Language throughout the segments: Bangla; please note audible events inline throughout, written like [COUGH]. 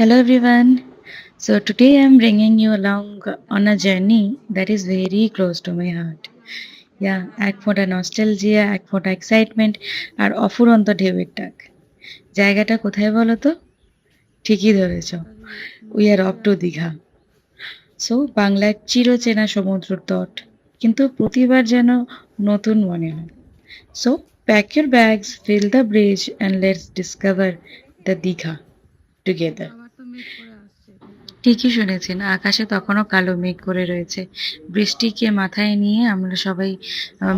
Hello everyone. So today I'm bringing you along on a journey that is very close to my heart. Yeah, এক ফোঁটা নস্টালজিয়া এক ফোঁটা এক্সাইটমেন্ট আর অফুরন্ত ঢেউয়ের ডাক জায়গাটা কোথায় বলো তো? ঠিকই ধরেছ। We are off to Digha so বাংলার চিরচেনা সমুদ্র তট কিন্তু প্রতিবার যেন নতুন মনে হয়। So pack your bags feel the breeze and let's discover the Digha together ঠিকই শুনেছেন, আকাশে তখনও কালো মেঘ করে রয়েছে। বৃষ্টিকে মাথায় নিয়ে আমরা সবাই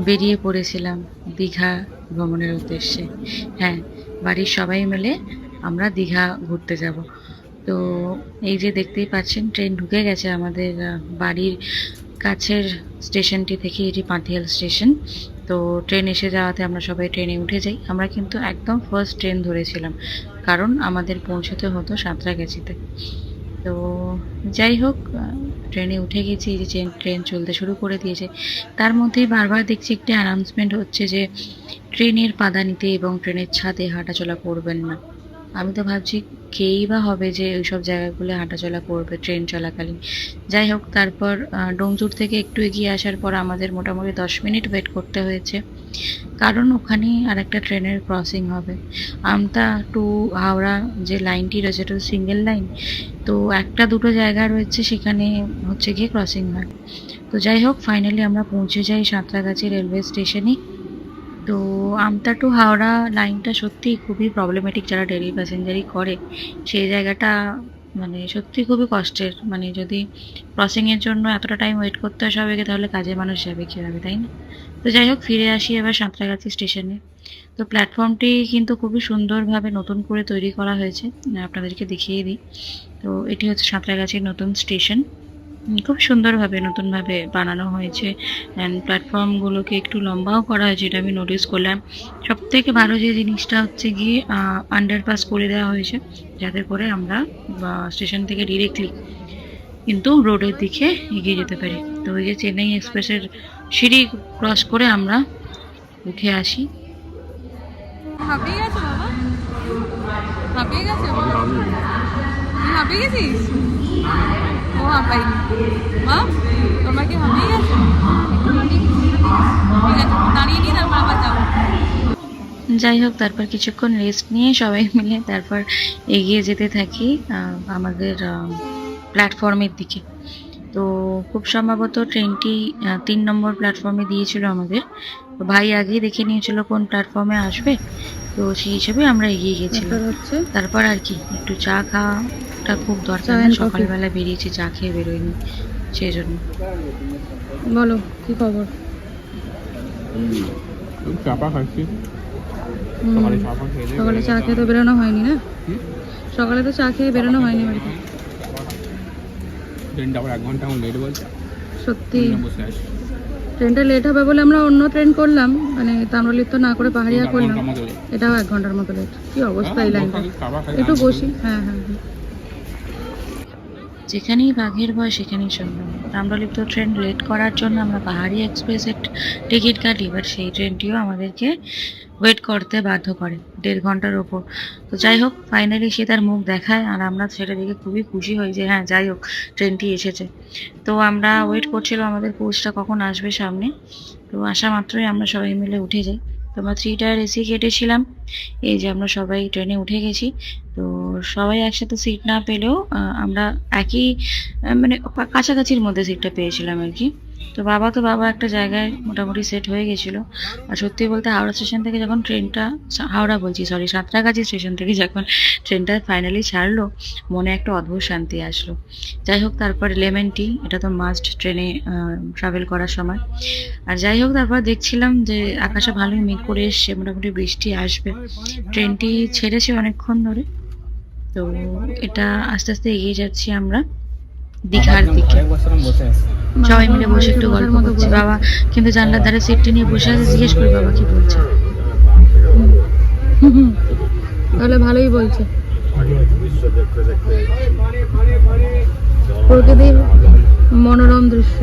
বেরিয়ে পড়েছিলাম দীঘা ভ্রমণের উদ্দেশ্যে। হ্যাঁ বাড়ির সবাই মিলে আমরা দীঘা ঘুরতে যাব। তো এই যে দেখতেই পাচ্ছেন, ট্রেন ঢুকে গেছে আমাদের বাড়ির কাছের স্টেশনটি থেকে, এটি পাঁথিয়াল স্টেশন। তো ট্রেন এসে যাওয়াতে আমরা সবাই ট্রেনে উঠে যাই। আমরা কিন্তু একদম ফার্স্ট ট্রেন ধরেছিলাম। কারণ আমাদের পৌঁছতে হতো সাঁতরাগাছিতে। তো যাই হোক ট্রেনে উঠে গেছি যে ট্রেন চলতে শুরু করে দিয়েছে। তার মধ্যেই বারবার দেখছি একটি অ্যানাউন্সমেন্ট হচ্ছে যে ট্রেনের পাদানিতে এবং ট্রেনের ছাদে হাঁটাচলা করবেন না। আমি তো ভাবছি, কেই বা হবে যে ওইসব জায়গাগুলো হাঁটাচলা করবে ট্রেন চলাকালীন। যাই হোক, তারপর ডোমজুর থেকে একটু এগিয়ে আসার পর আমাদের মোটামুটি দশ মিনিট ওয়েট করতে হয়েছে। কারণ ওখানে আর একটা ট্রেনের ক্রসিং হবে। আমতা টু হাওড়া যে লাইনটি রয়েছে, এটা সিঙ্গেল লাইন তো একটা দুটো জায়গা রয়েছে, সেখানে হচ্ছে গিয়ে ক্রসিং হয়। তো যাই হোক ফাইনালি আমরা পৌঁছে যাই সাঁতরাগাছি রেলওয়ে স্টেশনে তো আমতা টু হাওড়া লাইনটা সত্যি খুবই প্রবলেমেটিক যারা ডেলি প্যাসেঞ্জারই করে, সেই জায়গাটা মানে সত্যি খুবই কষ্টের। মানে যদি ক্রসিংয়ের জন্য এতটা টাইম ওয়েট করতে হয় সবাইকে, তাহলে কাজে মানুষ যাবে কীভাবে, তাই না? তো যাই হোক, ফিরে আসি এবার সাঁতরাগাছি স্টেশনে। তো প্ল্যাটফর্মটি কিন্তু খুবই সুন্দরভাবে নতুন করে তৈরি করা হয়েছে। আপনাদেরকে দেখিয়ে দিই। তো এটি হচ্ছে সাঁতরাগাছির নতুন স্টেশন। খুব সুন্দরভাবে নতুনভাবে বানানো হয়েছে। অ্যান্ড প্ল্যাটফর্মগুলোকে একটু লম্বাও করা হয়েছে এটা আমি নোটিস করলাম। সব থেকে ভালো যে জিনিসটা হচ্ছে গিয়ে আন্ডারপাস করে দেওয়া হয়েছে। যাতে করে আমরা স্টেশন থেকে ডিরেক্টলি কিন্তু রোডের দিকে এগিয়ে যেতে পারি। তো ওই যে চেন্নাই এক্সপ্রেসের সিঁড়ি ক্রস করে আমরা উঠে আসি। হাঁপিয়ে গেছে বাবা? হাঁপিয়ে গেছে? হাঁপিয়ে গেছিস? ও হাঁপাইনি মা তোমার কি হাঁপিয়ে গেছে? দাঁড়িয়ে নিয়ে তারপর আবার যাব যাই হোক তারপর কিছুক্ষণ রেস্ট নিয়ে সবাই মিলে তারপর এগিয়ে যেতে থাকি আমাদের প্ল্যাটফর্মের দিকে। তো খুব সম্ভবত ট্রেনটি তিন নম্বর প্ল্যাটফর্মে দিয়েছিল আমাদের। তো ভাই আগেই দেখে নিয়েছিল কোন প্ল্যাটফর্মে আসবে। তো সেই হিসেবে আমরা এগিয়ে গেছিলাম। হচ্ছে তারপর আর কি একটু চা খাওয়াটা খুব দরকার। সকালবেলা বেরিয়েছি চা খেয়ে বেরোয়নি সেই জন্য বলো কি খবর? চাপা খাচ্ছি। সকালে চা খেয়ে তো বেরোনো হয়নি না? সকালে তো চা খেয়ে বেরোনো হয়নি বাড়িতে। ট্রেনটা আবার এক ঘণ্টা লেট বলছে। সত্যি। বসে আছি ট্রেনটা লেট হবে বলে আমরা অন্য ট্রেন করলাম মানে তাম্রলিপ্ত না করে পাহাড়িয়া করলাম। এটাও এক ঘণ্টার মতো লেট কি অবস্থা এই লাইনটা একটু বসি। হ্যাঁ হ্যাঁ হ্যাঁ। যেখানেই বাঘের ভয় সেখানেই সন্ধ্যা তাম্রলিপ্ত ট্রেন লেট করার জন্য আমরা পাহাড়ি এক্সপ্রেসের টিকিট কাটি বাট সেই ট্রেনটিও আমাদেরকে ওয়েট করতে বাধ্য করে। দেড় ঘণ্টার ওপর। তো যাই হোক ফাইনালি সে তার মুখ দেখায় আর আমরা সেটা দেখে খুবই খুশি হই যে হ্যাঁ যাই হোক ট্রেনটি এসেছে। তো আমরা ওয়েট করছিলাম আমাদের কোচটা কখন আসবে সামনে। তো আসা মাত্রই আমরা সবাই মিলে উঠে যাই। তো আমরা থ্রি টায়ার এসি কেটেছিলাম। এই যে আমরা সবাই ট্রেনে উঠে গেছি। তো সবাই একসাথে সিট না পেলেও আমরা একই মানে কাছাকাছির মধ্যে সিটটা পেয়েছিলাম আর কি। তো বাবা তো বাবা একটা জায়গায় মোটামুটি সেট হয়ে গেছিল। আর সত্যি বলতে হাওড়া স্টেশন থেকে যখন ট্রেনটা হাওড়া বলছি সরি সাঁতরাগাছি স্টেশন থেকে যখন ট্রেনটা ফাইনালি ছাড়লো, মনে একটা অদ্ভুত শান্তি আসলো। যাই হোক, তারপর লেমন টি এটা তো মাস্ট ট্রেনে ট্রাভেল করার সময়। আর যাই হোক, তারপর দেখছিলাম যে আকাশে ভালোই মেঘ করে এসছে, মোটামুটি বৃষ্টি আসবে। ট্রেনটি ছেড়েছে অনেকক্ষণ ধরে। তো এটা আস্তে আস্তে এগিয়ে যাচ্ছি আমরা। দীঘার দিকে। সবাই মিলে বসে একটু গল্প করছি। বাবা কিন্তু জানলার ধারে সিটটি নিয়ে বসে আছে জিজ্ঞেস করি বাবা কি বলছে। তাহলে ভালোই বলছে। প্রকৃতির মনোরম দৃশ্য।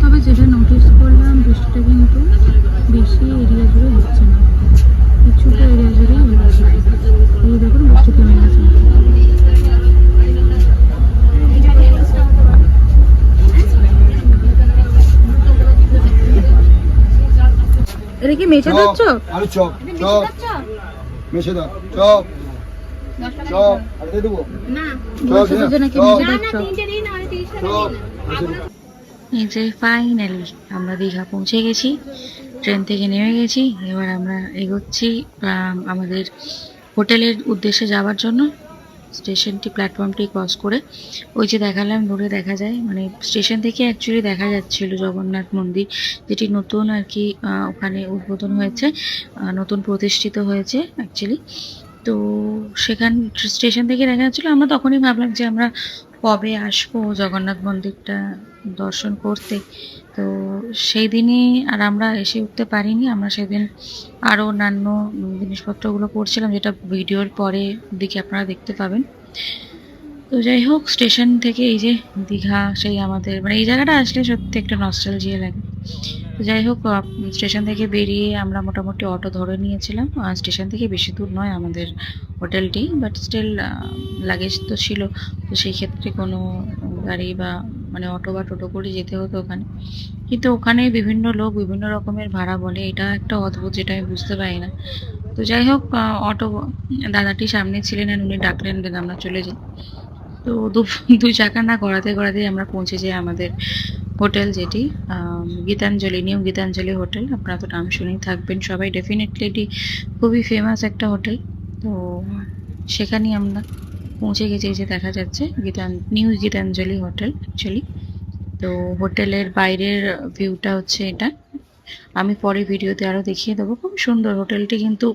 তবে যেটা নোটিস করলাম বৃষ্টিটা কিন্তু বেশি এরিয়া জুড়ে হচ্ছে না। কিছুটা এরিয়া হচ্ছে। এই দেখুন বৃষ্টি থেমে গেছে। মেচে দিচ্ছ আলু চপ দাও চপ। চপ। আর দিয়ে দেবো? চপ নাকি চপ। মেচে মেশে দাও। এই যে ফাইনালি আমরা দীঘা পৌঁছে গেছি ট্রেন থেকে নেমে গেছি এবার আমরা এগোচ্ছি আমাদের হোটেলের উদ্দেশ্যে যাওয়ার জন্য। স্টেশনটি প্ল্যাটফর্মটি ক্রস করে ওই যে দেখালাম দূরে দেখা যায়। মানে স্টেশন থেকে অ্যাকচুয়ালি দেখা যাচ্ছিল জগন্নাথ মন্দির, যেটি নতুন আর কি ওখানে উদ্বোধন হয়েছে নতুন প্রতিষ্ঠিত হয়েছে অ্যাকচুয়ালি তো সেখান, স্টেশন থেকে দেখা যাচ্ছিল। আমরা তখনই ভাবলাম যে আমরা কবে আসব জগন্নাথ মন্দিরটা। দর্শন করতে। তো সেই দিনই আর আমরা এসে উঠতে পারিনি। আমরা সেদিন আরও অন্যান্য জিনিসপত্রগুলো করছিলাম যেটা ভিডিওর পরে দিকে আপনারা দেখতে পাবেন। তো যাই হোক, স্টেশন থেকে এই যে দীঘা, সেই আমাদের মানে এই জায়গাটা আসলে সত্যি একটা নস্টালজিয়া লাগে। তো যাই হোক স্টেশন থেকে বেরিয়ে আমরা মোটামুটি অটো ধরে নিয়েছিলাম। স্টেশন থেকে বেশি দূর নয় আমাদের হোটেলটি বাট স্টিল লাগেজ তো ছিল। তো সেই ক্ষেত্রে কোনো গাড়ি বা মানে অটো বা টোটো করে যেতে হতো ওখানে। কিন্তু ওখানে বিভিন্ন লোক বিভিন্ন রকমের ভাড়া বলে, এটা একটা অদ্ভুত যেটা আমি বুঝতে পারি না। তো যাই হোক অটো দাদাটি সামনে ছিলেন আর উনি ডাকলেন যে আমরা চলে যাই। তো দু চাকা না গড়াতে গড়াতে আমরা পৌঁছে যাই আমাদের হোটেল যেটি গীতাঞ্জলি, নিউ গীতাঞ্জলি হোটেল। আপনারা তো নাম শুনেই থাকবেন সবাই। ডেফিনেটলি এটি খুবই ফেমাস একটা হোটেল। তো সেখানেই আমরা পৌঁছে গেছে যে দেখা যাচ্ছে গীতান নিউ গীতাঞ্জলি হোটেল অ্যাকচুয়ালি তো হোটেলের বাইরের ভিউটা হচ্ছে এটা। আমি পরে ভিডিওতে আরও দেখিয়ে দেবো। খুব সুন্দর হোটেলটি কিন্তু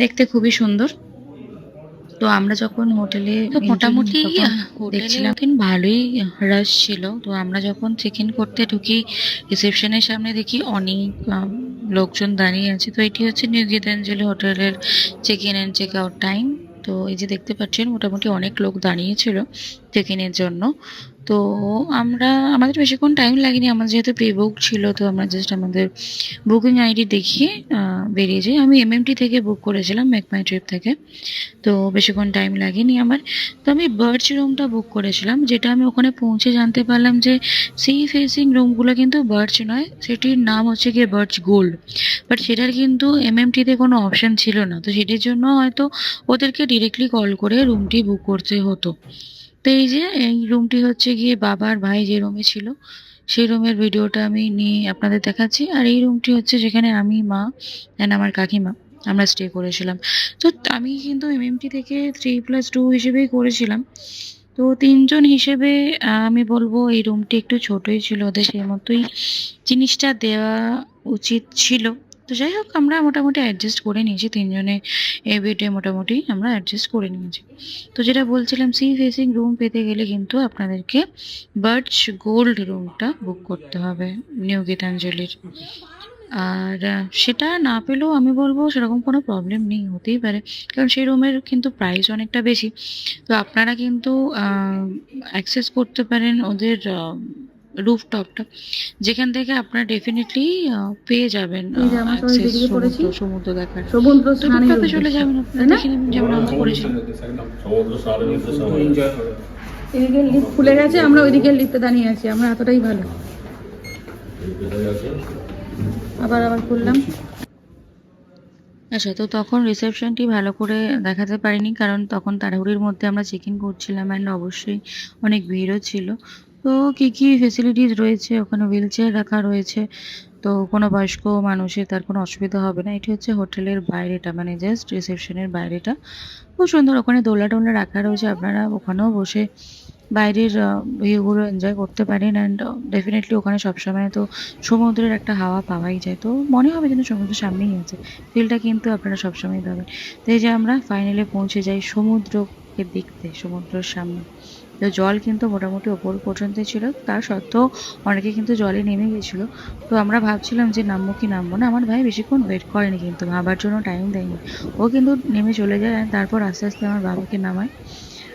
দেখতে খুবই সুন্দর। তো আমরা যখন হোটেলে মোটামুটি দেখছিলাম। ভালোই রাশ ছিল। তো আমরা যখন চেক ইন করতে ঢুকি রিসেপশনের সামনে দেখি অনেক লোকজন দাঁড়িয়ে আছে। তো এটি হচ্ছে নিউ গীতাঞ্জলি হোটেলের check in and check out time তো এই যে দেখতে পাচ্ছেন মোটামুটি অনেক লোক দাঁড়িয়েছিল চেক ইনের জন্য। তো আমরা, আমাদের বেশিক্ষণ টাইম লাগেনি আমাদের যেহেতু প্রি বুক ছিল, তো আমরা জাস্ট আমাদের বুকিং আইডি দেখিয়ে বেরিয়ে যাই। আমি এমএমটি থেকে বুক করেছিলাম মেক মাই ট্রিপ থেকে, তো বেশিক্ষণ টাইম লাগেনি আমার। তো আমি বার্চ রুমটা বুক করেছিলাম, যেটা আমি ওখানে পৌঁছে জানতে পারলাম যে সি ফেসিং রুমগুলো কিন্তু বার্চ নয়, সেটির নাম হচ্ছে গিয়ে বার্চ গোল্ড বাট সেটার কিন্তু এমএমটিতে কোনো অপশন ছিল না, তো সেটির জন্য হয়তো ওদেরকে ডিরেক্টলি কল করে রুমটি বুক করতে হতো। তো এই যে এই রুমটি হচ্ছে গিয়ে বাবার ভাই যে রুমে ছিল, সেই রুমের ভিডিওটা আমি নিয়ে আপনাদের দেখাচ্ছি। আর এই রুমটি হচ্ছে যেখানে আমি, মা অ্যান্ড আমার কাকিমা আমরা স্টে করেছিলাম। তো আমি কিন্তু এমএমটি থেকে থ্রি প্লাস টু হিসেবেই করেছিলাম। তো তিনজন হিসেবে আমি বলব এই রুমটি একটু ছোটই ছিল। ওদের সেই মতোই জিনিসটা দেওয়া উচিত ছিল। তো যাই হোক, আমরা মোটামুটি অ্যাডজাস্ট করে নিয়েছি, তিনজনে এ বেডে মোটামুটি আমরা অ্যাডজাস্ট করে নিয়েছি। তো যেটা বলছিলাম সি ফেসিং রুম পেতে গেলে কিন্তু আপনাদেরকে বার্চ গোল্ড রুমটা বুক করতে হবে নিউ গীতাঞ্জলির। আর সেটা না পেলেও আমি বলব সেরকম কোনো প্রবলেম নেই, হতেই পারে। কারণ সেই রুমের কিন্তু প্রাইস অনেকটা বেশি। তো আপনারা কিন্তু অ্যাক্সেস করতে পারেন ওদের রুফটপটা যেখান থেকে আপনারা ডেফিনেটলি পেয়ে যাবেন। সমুদ্র দেখার। সমুদ্র রুফটপে চলে যাবেন আপনারা দেখে নেবেন যেমন আমরা হবে এদিকে লিফট খুলে গেছে আমরা ওইদিকে লিফটে দাঁড়িয়ে আছি আমরা এতটাই ভালো। আবার আবার খুললাম। আচ্ছা তো তখন রিসেপশনটি ভালো করে দেখাতে পারিনি কারণ তখন তাড়াহুড়ির মধ্যে আমরা চেক ইন করছিলাম অ্যান্ড অবশ্যই অনেক ভিড়ও ছিল। তো কি কি ফেসিলিটিস রয়েছে? ওখানে হুইল চেয়ার রাখা রয়েছে। তো কোনো বয়স্ক মানুষের তার কোনো অসুবিধা হবে না। এটি হচ্ছে হোটেলের বাইরেটা মানে জাস্ট রিসেপশনের বাইরেটা। খুব সুন্দর, ওখানে দোলা টোলা রাখা রয়েছে। আপনারা ওখানেও বসে বাইরের ভিউগুলো এনজয় করতে পারেন। অ্যান্ড ডেফিনেটলি ওখানে সবসময় তো সমুদ্রের একটা হাওয়া পাওয়াই যায়। তো মনে হবে যেন সমুদ্রের সামনেই আছে। ফিলটা কিন্তু আপনারা সবসময় পাবেন। তো এই যে আমরা ফাইনালি পৌঁছে যাই সমুদ্রকে দেখতে, সমুদ্রের সামনে। তো জল কিন্তু মোটামুটি ওপর পর্যন্ত ছিল। তা সত্ত্বেও অনেকে কিন্তু জলে নেমে গেছিল। তো আমরা ভাবছিলাম যে, নামবো কি নামবো না? আমার ভাই বেশিক্ষণ ওয়েট করেনি কিন্তু, ভাবার জন্য টাইম দেয়নি। ও কিন্তু নেমে চলে যায় তারপর আস্তে আস্তে আমার বাবাকে নামায়।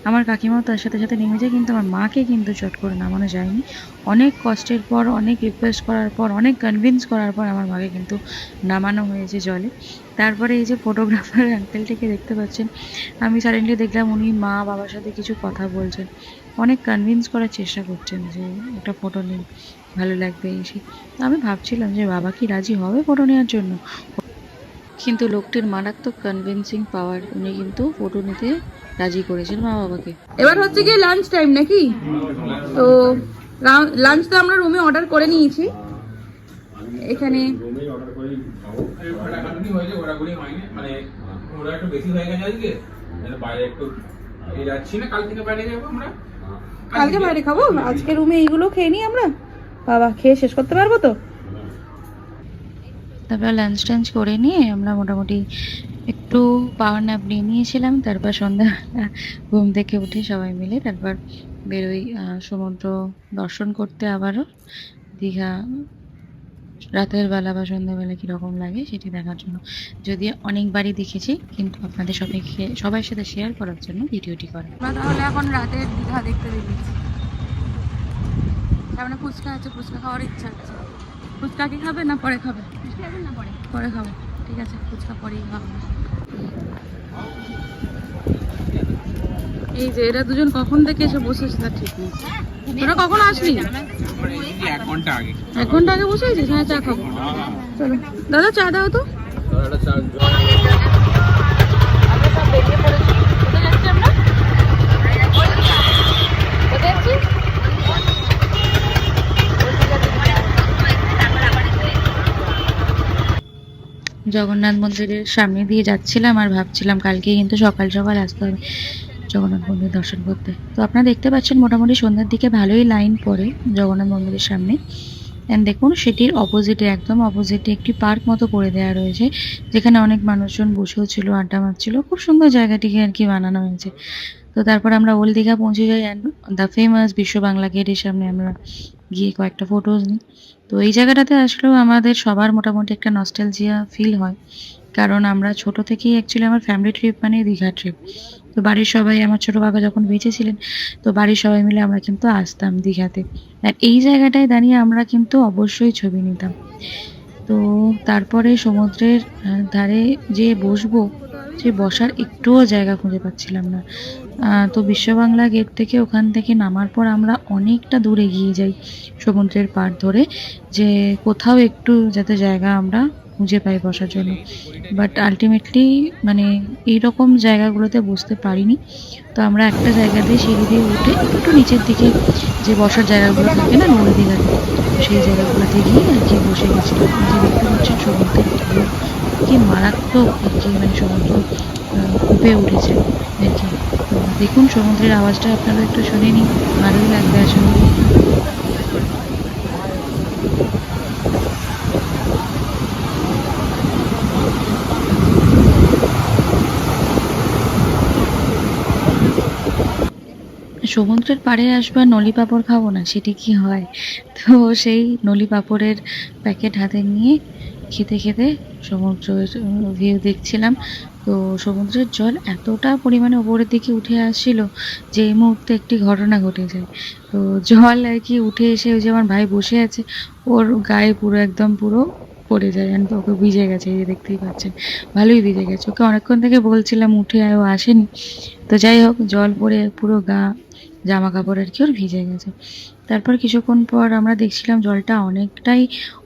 আমার কাকিমাও তার সাথে সাথে নেমে যায়, কিন্তু আমার মাকে কিন্তু চট করে নামানো যায়নি। অনেক কষ্টের পর, অনেক রিকোয়েস্ট করার পর, অনেক কনভিন্স করার পর আমার মাকে কিন্তু নামানো হয়েছে জলে। তারপরে এই যে ফটোগ্রাফার আঙ্কেলটিকে [LAUGHS] দেখতে পাচ্ছেন, আমি সাডেনলি দেখলাম উনি মা, বাবার সাথে কিছু কথা বলছেন। অনেক কনভিন্স করার চেষ্টা করছেন যে একটা ফটো নিন, ভালো লাগবে এসে। আমি ভাবছিলাম যে বাবা কি রাজি হবে ফটো নেওয়ার জন্য? কিন্তু লোকটির মারাত্মক কনভিন্সিং পাওয়ার উনি কিন্তু ফটো নিতে রাজি করেছেন মা বাবাকে এবার হচ্ছে কি লাঞ্চ টাইম নাকি? তো লাঞ্চ তো আমরা রুমে অর্ডার করে নিয়েছি। এখানে না কালকে বাইরে খাব? আজকে রুমে এইগুলো খেয়ে নিই আমরা? বাবা, খেয়ে শেষ করতে পারব তো? তারপর লাঞ্চ টাঞ্চ করে নিয়ে আমরা মোটামুটি একটু পাওয়ার ন্যাপ নিয়ে নিয়েছিলাম। তারপর সন্ধ্যা ঘুম থেকে উঠে সবাই মিলে তারপর বেরোই সমুদ্র দর্শন করতে আবারও। দীঘা রাতের বেলা বা সন্ধ্যাবেলা কীরকম লাগে সেটি দেখার জন্য। যদি অনেকবারই দেখেছি, কিন্তু আপনাদের সবাইকে, সবার সাথে শেয়ার করার জন্য ভিডিওটি করা। তাহলে এখন রাতের দীঘা দেখতে বেরিয়েছি। সামনে ফুচকা আছে, ফুচকা খাওয়ার ইচ্ছা আছে। ফুচকা কি খাবে না পরে খাবে? পরে? খাব। ঠিক আছে ফুচকা পরেই খাব। এই যে এরা দুজন কখন থেকে এসে বসেছে তার ঠিক নেই। তোরা কখন আসলি এক ঘণ্টা আগে। এক ঘণ্টা আগে বসে আছিস হ্যাঁ চা খাব। চলো। দাদা চা দাও তো। জগন্নাথ মন্দিরের সামনে দিয়ে যাচ্ছিলাম আর ভাবছিলাম কালকে কিন্তু সকাল সকাল আসতে হবে জগন্নাথ মন্দির দর্শন করতে। তো আপনারা দেখতে পাচ্ছেন মোটামুটি সন্ধ্যার দিকে ভালোই লাইন পড়ে জগন্নাথ মন্দিরের সামনে। অ্যান্ড দেখুন, সেটির অপোজিটে একদম অপোজিটে একটি পার্ক মতো করে দেওয়া রয়েছে, যেখানে অনেক মানুষজন বসেও ছিল, আড্ডা মারছিল। খুব সুন্দর জায়গাটিকে আর কি বানানো হয়েছে। তো তারপর আমরা ওল্ড দীঘা পৌঁছে যাই অ্যান্ড দ্য ফেমাস বিশ্ব বাংলা গেটের সামনে আমরা গিয়ে কয়েকটা ফটোজ নিই। তো এই জায়গাটাতে আসলেও আমাদের সবার মোটামুটি একটা নস্টালজিয়া ফিল হয়। কারণ আমরা ছোট থেকেই অ্যাকচুয়ালি আমার ফ্যামিলি ট্রিপ মানে দীঘা ট্রিপ তো বাড়ির সবাই, আমার ছোট কাকা যখন বেঁচে ছিলেন, তো বাড়ির সবাই মিলে আমরা কিন্তু আসতাম দীঘাতে। আর এই জায়গাটায় দাঁড়িয়ে আমরা কিন্তু অবশ্যই ছবি নিতাম। তো তারপরে সমুদ্রের ধারে যে বসবো সে বসার একটুও জায়গা খুঁজে পাচ্ছিলাম না। তো বিশ্ব বাংলা গেট থেকে ওখান থেকে নামার পর আমরা অনেকটা দূরে এগিয়ে যাই সমুদ্রের পাড় ধরে, যে কোথাও একটু যাতে জায়গা আমরা খুঁজে পাই বসার জন্য। বাট আলটিমেটলি মানে এইরকম জায়গাগুলোতে বসতে পারিনি। তো আমরা একটা জায়গা দিয়ে সিঁড়ি দিয়ে উঠে একটু নিচের দিকে যে বসার জায়গাগুলো থাকে না, নদী দীঘাতে সেই জায়গাগুলোতে গিয়ে আর কি বসে গেছিলাম। যে দেখতে পাচ্ছেন সমুদ্রের কি মারাত্মক মানে সমুদ্র কুপে উঠেছে আর কি দেখুন সমুদ্রের আওয়াজটা আপনারা একটু শুনে নিন, ভালোই লাগবে আসলে। সমুদ্রের পাড়ে আসব, নলি পাঁপড় খাব না, সেটি কি হয়? তো সেই নলি পাঁপড়ের প্যাকেট হাতে নিয়ে খেতে খেতে সমুদ্রের ভিউ দেখছিলাম। তো সমুদ্রের জল এতটা পরিমাণে ওপরের দিকে উঠে আসছিল যে এই মুহূর্তে একটি ঘটনা ঘটে যায়। তো জল আর কি উঠে এসে ওই যে আমার ভাই বসে আছে, ওর গায়ে পুরো একদম পুরো পড়ে যায়। And ওকে ভিজে গেছে, এই যে দেখতেই পাচ্ছেন। ভালোই ভিজে গেছে। ওকে অনেকক্ষণ থেকে বলছিলাম, উঠে ও আসেনি। তো যাই হোক, জল পড়ে পুরো গা, জামা কাপড় আর কি ওর ভিজে গেছে। তারপর কিছুক্ষণ পর আমরা দেখছিলাম জলটা অনেকটাই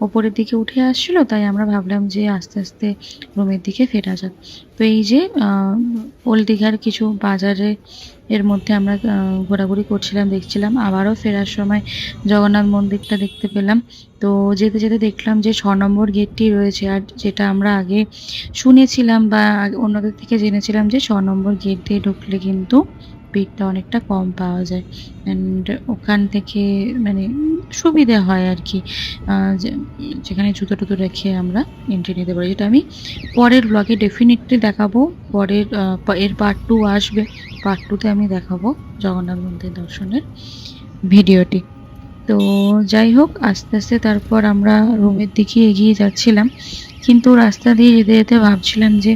ওপরের দিকে উঠে আসছিল, তাই আমরা ভাবলাম যে আস্তে আস্তে রুমের দিকে ফেরা যাক। তো এই যে ওল্ড দীঘার কিছু বাজারে এর মধ্যে আমরা ঘোরাঘুরি করছিলাম, দেখছিলাম। আবারও ফেরার সময় জগন্নাথ মন্দিরটা দেখতে পেলাম। তো যেতে যেতে দেখলাম যে ছ নম্বর গেটটি রয়েছে, আর যেটা আমরা আগে শুনেছিলাম বা অন্যদের থেকে জেনেছিলাম যে ছ নম্বর গেট দিয়ে ঢুকলে কিন্তু ভিড়টা অনেকটা কম পাওয়া যায়। অ্যান্ড ওখান থেকে মানে সুবিধা হয় আর কি যেখানে জুতো টুতো রেখে আমরা এন্ট্রি নিতে পারি। যেটা আমি পরের ব্লগে ডেফিনেটলি দেখাবো। পরের এর পার্ট টু আসবে। পার্ট টুতে আমি দেখাবো জগন্নাথ মন্দির দর্শনের ভিডিওটি। তো যাই হোক, আস্তে আস্তে তারপর আমরা রুমের দিকে এগিয়ে যাচ্ছিলাম। কিন্তু রাস্তা দিয়ে যেতে যেতে ভাবছিলাম যে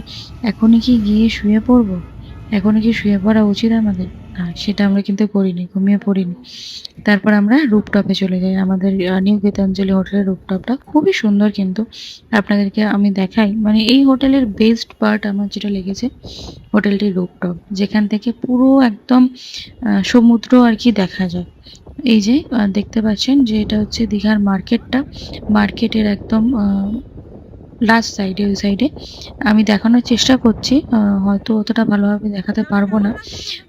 এখনই কি গিয়ে শুয়ে পড়ব? এখনই কি শুয়ে পড়া উচিত আমাদের? না সেটা আমরা কিন্তু করিনি, ঘুমিয়ে পড়িনি। তারপর আমরা রুপটপে চলে যাই। আমাদের নিউ গীতাঞ্জলি হোটেলের রুপটপটা খুবই সুন্দর কিন্তু। আপনাদেরকে আমি দেখাই। মানে এই হোটেলের বেস্ট পার্ট আমার যেটা লেগেছে, হোটেলটির রুপটপ যেখান থেকে পুরো একদম সমুদ্র আর কি দেখা যায়। এই যে দেখতে পাচ্ছেন যে এটা হচ্ছে দীঘার মার্কেটটা। মার্কেটের একদম লাস্ট সাইডে ওই সাইডে আমি দেখানোর চেষ্টা করছি হয়তো অতটা ভালোভাবে দেখাতে পারব না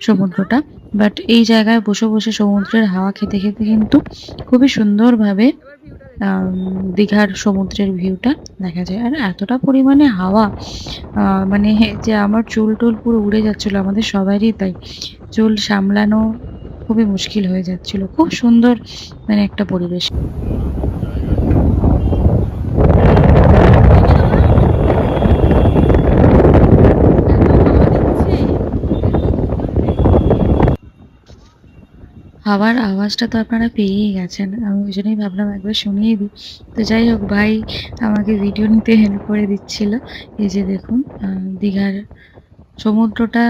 সমুদ্রটা বাট এই জায়গায় বসে বসে সমুদ্রের হাওয়া খেতে খেতে কিন্তু খুবই সুন্দরভাবে দীঘার সমুদ্রের ভিউটা দেখা যায়। আর এতটা পরিমাণে হাওয়া মানে যে আমার চুল টুল পুরো উড়ে যাচ্ছিল, আমাদের সবারই তাই। চুল সামলানো খুবই মুশকিল হয়ে যাচ্ছিল। খুব সুন্দর মানে একটা পরিবেশ। হাওয়ার আওয়াজটা তো আপনারা পেয়েই গেছেন। আমি ওই জন্যই ভাবলাম একবার শুনিয়ে দিই। তো যাই হোক, ভাই আমাকে ভিডিও নিতে হেল্প করে দিচ্ছিল। এই যে দেখুন দীঘার সমুদ্রটা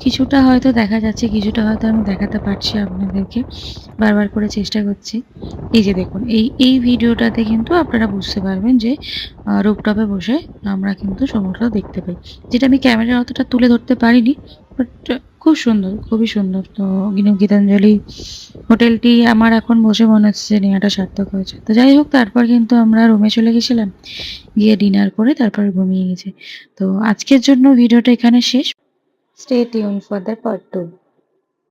কিছুটা হয়তো দেখা যাচ্ছে, কিছুটা হয়তো আমি দেখাতে পারছি আপনাদেরকে। বারবার করে চেষ্টা করছি। এই যে দেখুন, এই এই ভিডিওটাতে কিন্তু আপনারা বুঝতে পারবেন যে রূপটপে বসে আমরা কিন্তু সমুদ্র দেখতে পাই। যেটা আমি ক্যামেরার অতটা তুলে ধরতে পারিনি বাট খুব সুন্দর, খুবই সুন্দর। তো গীতাঞ্জলি হোটেলটি আমার এখন বসে মনে হচ্ছে নেওয়াটা সার্থক হয়েছে। তো যাই হোক, তারপর কিন্তু আমরা রুমে চলে গেছিলাম। গিয়ে ডিনার করে তারপর ঘুমিয়ে গেছে। তো আজকের জন্য ভিডিওটা এখানে শেষ। Stay tune for the part two